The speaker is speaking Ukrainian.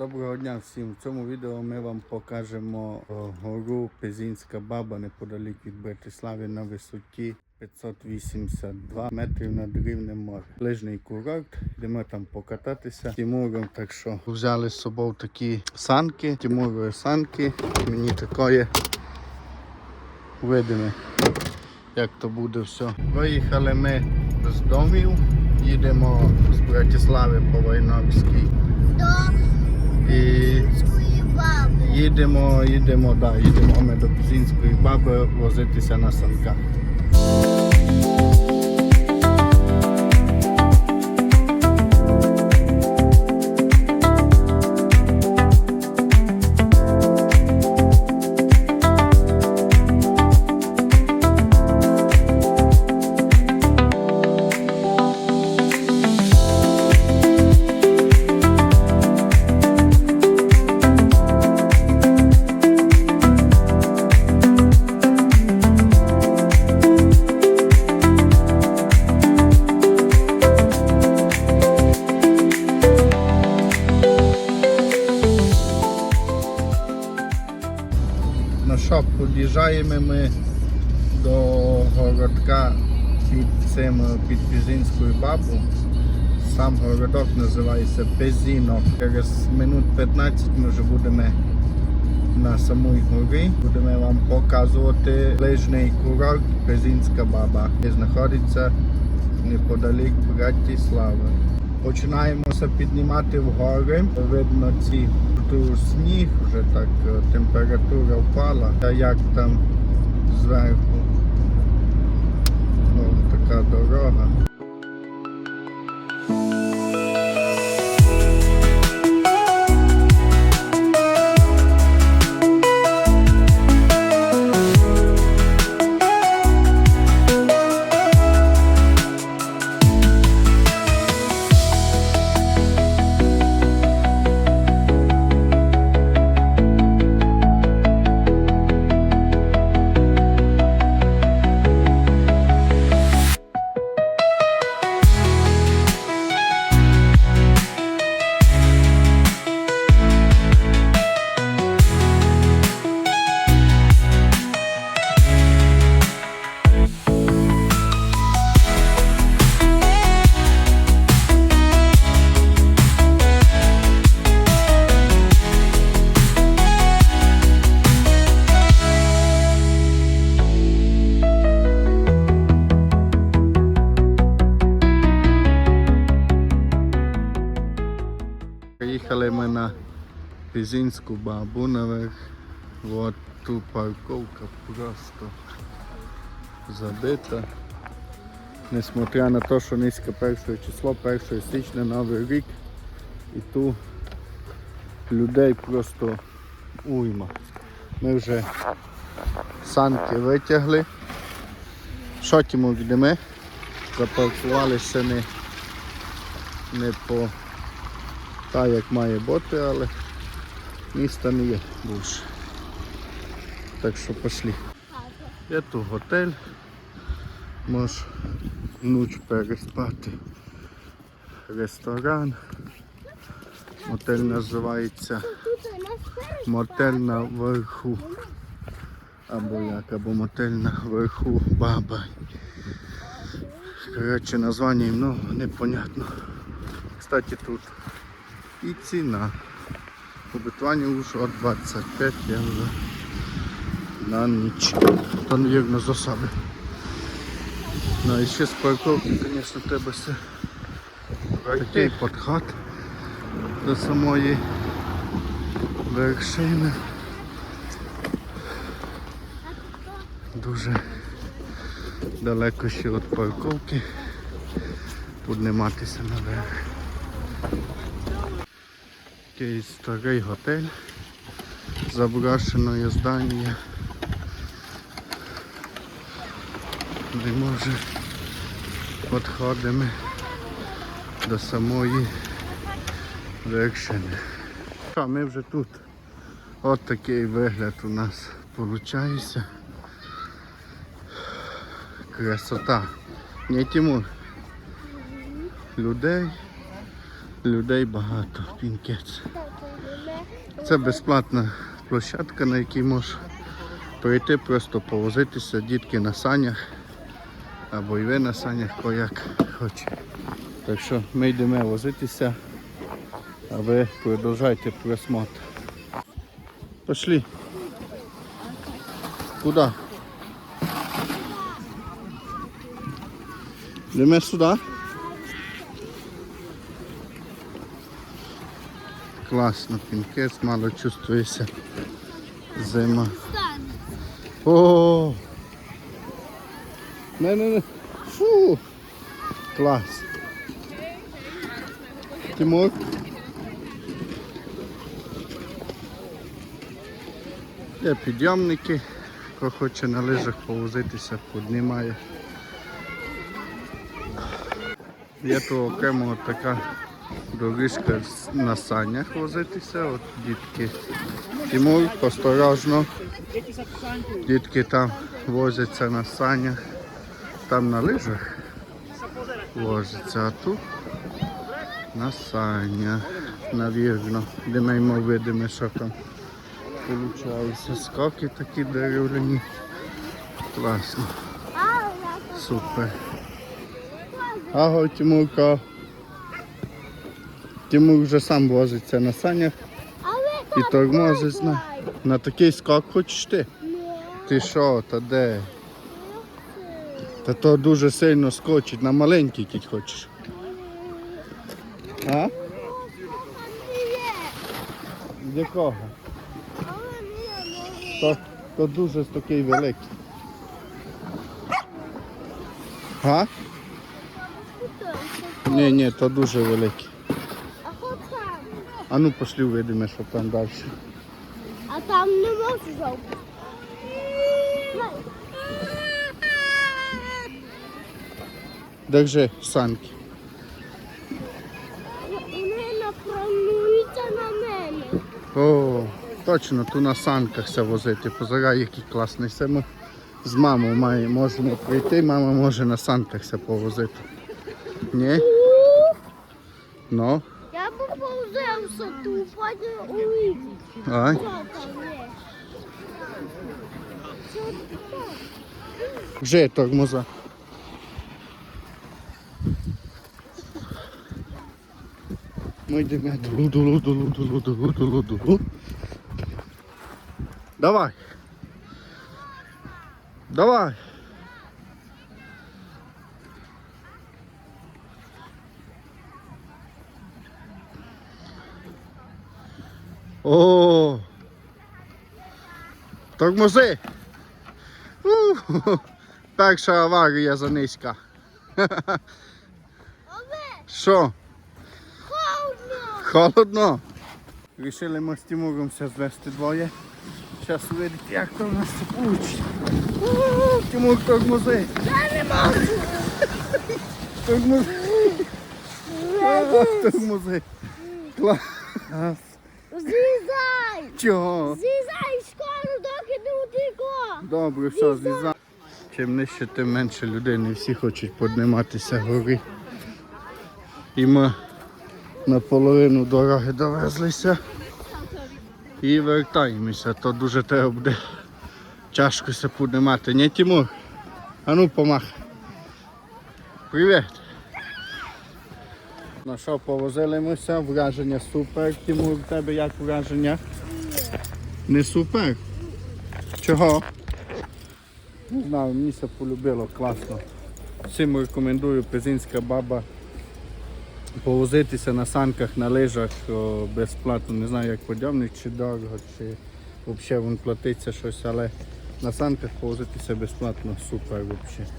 Доброго дня всім. В цьому відео ми вам покажемо гору Пезінська баба неподалік від Братислави на висоті 582 метрів над рівнем моря. Лижний курорт, йдемо там покататися з Тимуром. Так що взяли з собою такі санки, Тимурові санки. Мені такої видимо, як то буде все. Виїхали ми з домів, їдемо з Братислави по Войновській. І їдемо, їдемо, да, їдемо ми до Пізінської баби возитися на санках. Під'їжджаємо ми до городка під цим під Пізінською бабу. Сам городок називається Пезінок. Через минут 15 ми вже будемо на самій горі. Будемо вам показувати лижний курорт Пезінська баба, який знаходиться неподалік Братислави. Починаємося піднімати вгори. Видно ці тут сніг, вже так е, температура впала. А як там зверху? О, така дорога. Приїхали ми на Пізінську бабу наверх. От тут парковка просто забита. Несмотря на те, що низьке перше число, 1 січня новий рік. І тут людей просто уйма. Ми вже санки витягли. Тимур, йдемо? Запаркувалися не, не по та як має бути, але міста не є більше. Так що пішли. Є тут готель. Можеш ніч переспати. Ресторан. Мотель називається. Мотель на верху. Або як, або мотель на верху баба. Коротше, названня ну, непонятно. Кстати, тут і ціна. Побитування вже от 25 євро на ніч. То, навірно, з особи. Ну і ще з парковки, звісно, треба все пройти підход до самої вершини. Дуже далеко ще від парковки підніматися наверх. Такий старий готель, заброшене здання. Ми може підходимо до самої вершини. А ми вже тут. От такий вигляд у нас виходить. Красота. Не Тимур. Людей Людей багато, пінкет. Це безплатна площадка, на якій можеш прийти, просто повозитися, дітки на санях. Або і ви на санях, хто як хоче. Так що ми йдемо возитися, а ви продовжайте просмотр. Пошли. Куда? Йдемо сюди. Класно, пінкет, мало чувствується. Зима. О! Не, не, не. Фу! Клас. Тимур? Є підйомники, хто хоче на лижах повозитися, піднімає. Є то окремо така доріжка на санях возитися. От дітки Тимур, осторожно. Дітки там возяться на санях, там на лижах возяться, а тут на санях, навірно, де ми видимо, що там виходить. Скоки такі дерев'яні. Класно, супер. Аго, Тимурко. Тимур вже сам возиться на санях і тормозить на, на такий скок хочеш ти. Ти що, та де? Та то дуже сильно скочить, на маленький кіть хочеш. А? З якого? То, то дуже такий великий. А? Ні, ні, то дуже великий. А ну пошли видимо, що там далі. А там не можу жовти. Держи санки. Вони напрануються на мене. О, точно, тут на санках все возити. Позирай, який класний. Все ми з мамою має, можемо прийти, мама може на санках все повозити. Ні? Ну, Я поповзався тут, потім увидів. ай. Ми йдемо дулу. Давай. Давай. О! Тормози! Перша аварія за низька. Що? холодно. Холодно. Рішили ми з Тимуром все звести двоє. Зараз видите, як то в нас це вийде. Тимур тормози. Я не можу. Тормози. Тормози. Клас. Чого? Злізай скоро, доки не утекло. Добре, все, злізай. Чим нижче, тим менше людей. Не всі хочуть підніматися гори. І ми на половину дороги довезлися і вертаємося. То дуже треба буде тяжко се піднімати. Не Тимур? А ну помах. Привіт. Ну що, повозилимося, враження супер. Тимур, в тебе як враження? Не супер? Чого? Не знаю, мені це полюбило, класно. Всім рекомендую пезинська баба повозитися на санках, на лижах безплатно. Не знаю, як подйомник, чи дорого, чи взагалі платиться щось, але на санках повозитися безплатно, супер взагалі.